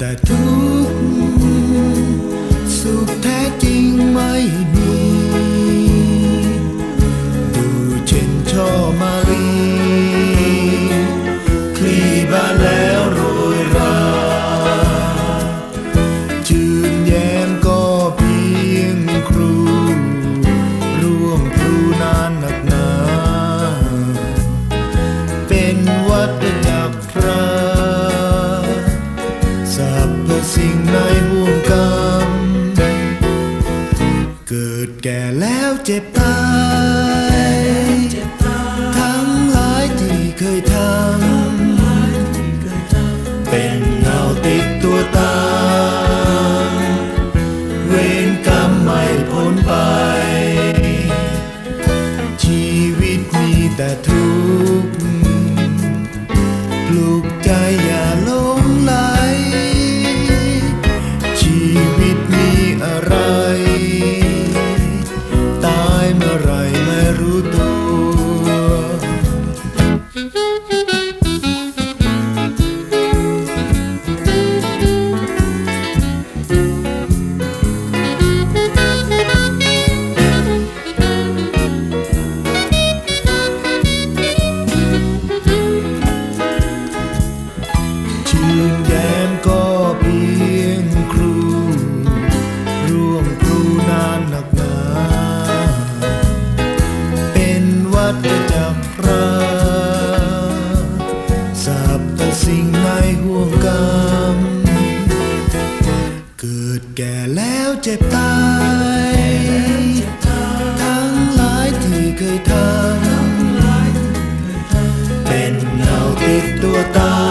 that. Ooh. กิดแก่แล้วเจ็บตายทั้งหลายที่เคยทำเป็นเงาติดตัวตามเวรกรรมไม่พ้นไป ชีวิตมีแต่ทุกข์ปลุกใจ แก่แล้วเจ็บตาย ทั้งหลายที่เคยทำเป็นเงาติดตัวตา